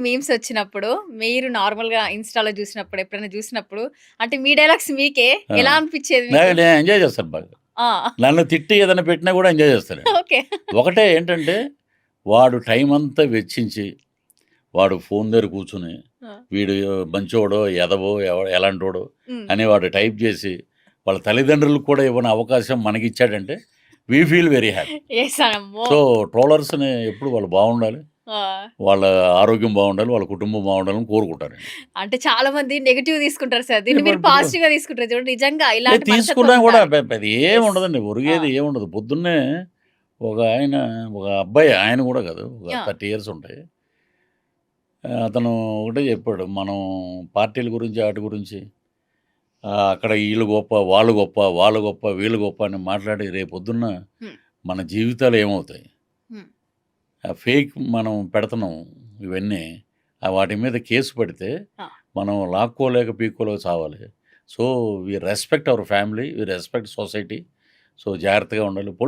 Memes వచ్చినప్పుడు మీరు నార్మల్‌గా ఇన్‌స్టాలో చూసినప్పుడు ఎప్పుడైనా చూసినప్పుడు అంటే మీ డైలాగ్స్ మీకే! ఎలా అనిపించేది? నేను ఎంజాయ్ చేస్తాను బాగా. ఆ! నన్ను తిట్టి ఏదైనా పెట్టినా కూడా ఎంజాయ్ చేస్తాను. ఓకే. ఒకటే ఏంటంటే వాడు టైం అంతా వెచ్చించి వాడు ఫోన్ దగ్గర కూర్చొని ఆ! వీడు మంచోడో, ఎదవో, ఎవ ఎలాంటోడో. అని వాడు టైప్ చేసి వాళ్ళ తల్లిదండ్రులకు కూడా ఇవ్వని అవకాశం మనకిచ్చాడంటే వి ఫీల్ వెరీ హ్యాపీ. అమ్మో! సో ట్రోలర్స్‌ని ఎప్పుడు వాళ్ళు బాగుండాలి. వాళ్ళ ఆరోగ్యం బాగుండాలి. వాళ్ళ కుటుంబం బాగుండాలని కోరుకుంటానండి. అంటే చాలా మంది నెగెటివ్ తీసుకుంటారు సార్. దీన్ని మీరు ఇప్పుడు పాజిటివ్‌గా తీసుకుంటారు చూడండి. నిజంగా ఏ ఇలాంటి తీసుకున్నా కూడా ఉండాలి. పె పెద్ద ఏమి యెస్. ఉండదండి. ఆ! ఒరిగేది ఏముండదు. పొద్దున్నే ఒక ఆయన ఒక అబ్బాయి ఆయన కూడా కాదు. ఒక! 30 ఇయర్స్ ఉంటాయి. అతను ఒకటే చెప్పాడు. మనం పార్టీల గురించి ఆటి గురించి అక్కడ ఈళ్ళు గొప్ప, వాళ్ళు గొప్ప, వాళ్ళు గొప్ప, వీళ్ళు గొప్ప అని మాట్లాడి రేపొద్దున్న. మన జీవితాలు ఏమవుతాయి? ఫేక్ మనం పెడుతున్నాం ఇవన్నీ. ఆ వాటి మీద కేసు పెడితే! మనం లాక్కోలేక, పీక్కోలేక చావాలి. So we respect our family. We respect society. So జాగ్రత్తగా ఉండాలి.